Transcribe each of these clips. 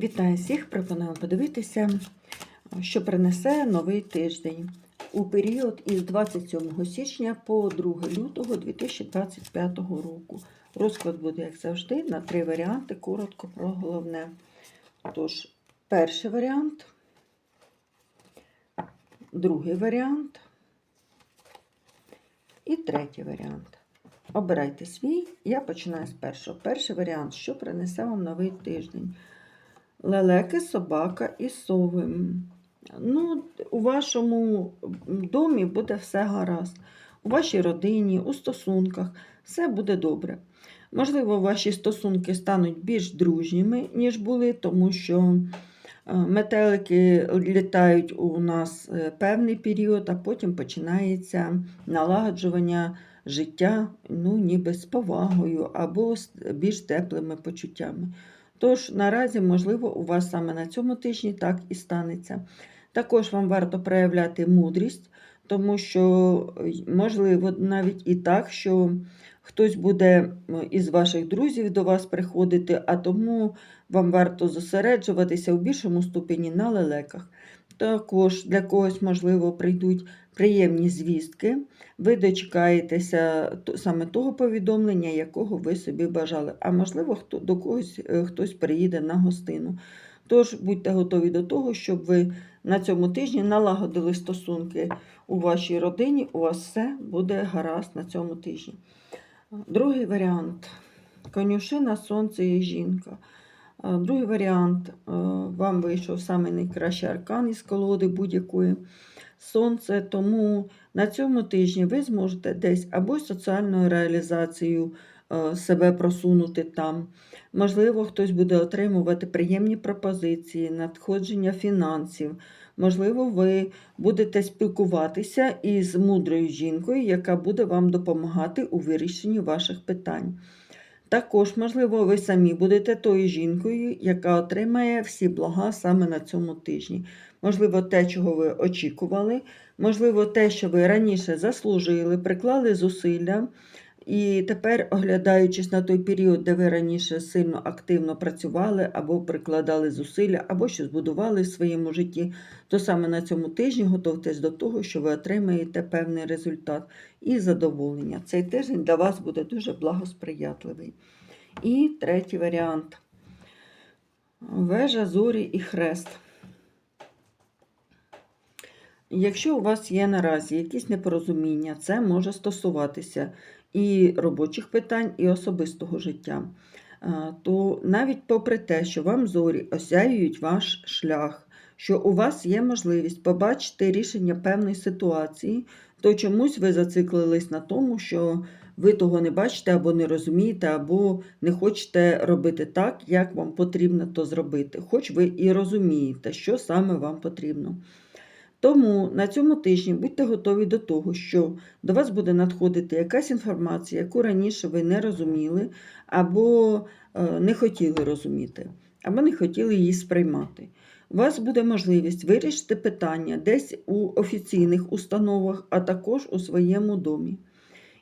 Вітаю всіх! Пропоную подивитися, що принесе новий тиждень у період із 27 січня по 2 лютого 2025 року. Розклад буде, як завжди, на три варіанти. Коротко про головне. Тож, перший варіант, другий варіант і третій варіант. Обирайте свій. Я починаю з першого. Перший варіант, що принесе вам новий тиждень. Лелеки, собака і сови. Ну, у вашому домі буде все гаразд. У вашій родині, у стосунках все буде добре. Можливо, ваші стосунки стануть більш дружніми, ніж були, тому що е, метелики літають у нас е, певний період, а потім починається налагоджування життя, ну, ніби з повагою або з більш теплими почуттями. Тож, наразі, можливо, у вас саме на цьому тижні так і станеться. Також вам варто проявляти мудрість, тому що, можливо, навіть і так, що хтось буде із ваших друзів до вас приходити, а тому вам варто зосереджуватися у більшому ступені на лелеках. Також для когось, можливо, прийдуть приємні звістки, ви дочекаєтеся саме того повідомлення, якого ви собі бажали. А можливо, хто, до когось е, хтось приїде на гостину. Тож будьте готові до того, щоб ви на цьому тижні налагодили стосунки у вашій родині, у вас все буде гаразд на цьому тижні. Другий варіант конюшина, сонце і жінка. Другий варіант е, вам вийшов саме найкращий аркан із колоди будь-якої сонце. Тому на цьому тижні ви зможете десь або соціальною реалізацією е, себе просунути там. Можливо, хтось буде отримувати приємні пропозиції, надходження фінансів. Можливо, ви будете спілкуватися із мудрою жінкою, яка буде вам допомагати у вирішенні ваших питань. Також, можливо, ви самі будете тою жінкою, яка отримає всі блага саме на цьому тижні. Можливо, те, чого ви очікували, можливо, те, що ви раніше заслужили, приклали зусилля. І тепер, оглядаючись на той період, де ви раніше сильно активно працювали, або прикладали зусилля, або що збудували в своєму житті, то саме на цьому тижні готуйтесь до того, що ви отримаєте певний результат і задоволення. Цей тиждень для вас буде дуже благосприятливий. І третій варіант вежа, зорі і хрест. Якщо у вас є наразі якісь непорозуміння, це може стосуватися і робочих питань, і особистого життя, то навіть попри те, що вам зорі осяюють ваш шлях, що у вас є можливість побачити рішення певної ситуації, то чомусь ви зациклились на тому, що ви того не бачите або не розумієте, або не хочете робити так, як вам потрібно то зробити, хоч ви і розумієте, що саме вам потрібно. Тому на цьому тижні будьте готові до того, що до вас буде надходити якась інформація, яку раніше ви не розуміли, або е, не хотіли розуміти, або не хотіли її сприймати. У вас буде можливість вирішити питання десь у офіційних установах, а також у своєму домі.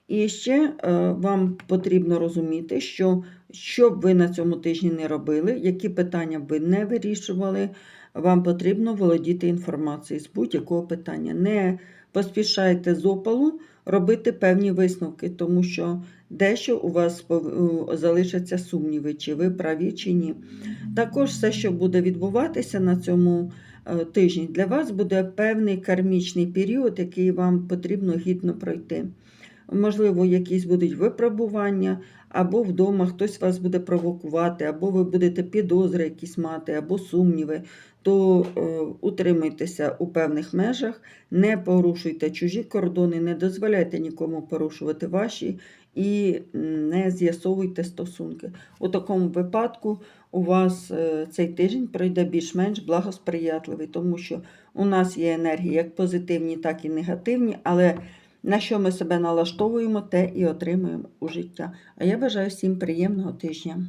І ще е, вам потрібно розуміти, що що б ви на цьому тижні не робили, які питання б ви не вирішували, вам потрібно володіти інформацією з будь-якого питання. Не поспішайте з опалу робити певні висновки, тому що дещо у вас залишаться сумніви, чи ви праві, чи ні. Також все, що буде відбуватися на цьому е, тижні, для вас буде певний кармічний період, який вам потрібно гідно пройти. Можливо, якісь будуть випробування, або вдома хтось вас буде провокувати, або ви будете підозри якісь мати, або сумніви, то е, утримуйтеся у певних межах, не порушуйте чужі кордони, не дозволяйте нікому порушувати ваші і не з'ясовуйте стосунки. У такому випадку у вас е, цей тиждень пройде більш-менш благосприятливий, тому що у нас є енергії як позитивні, так і негативні, але на що ми себе налаштовуємо, те і отримуємо у життя. А я бажаю всім приємного тижня.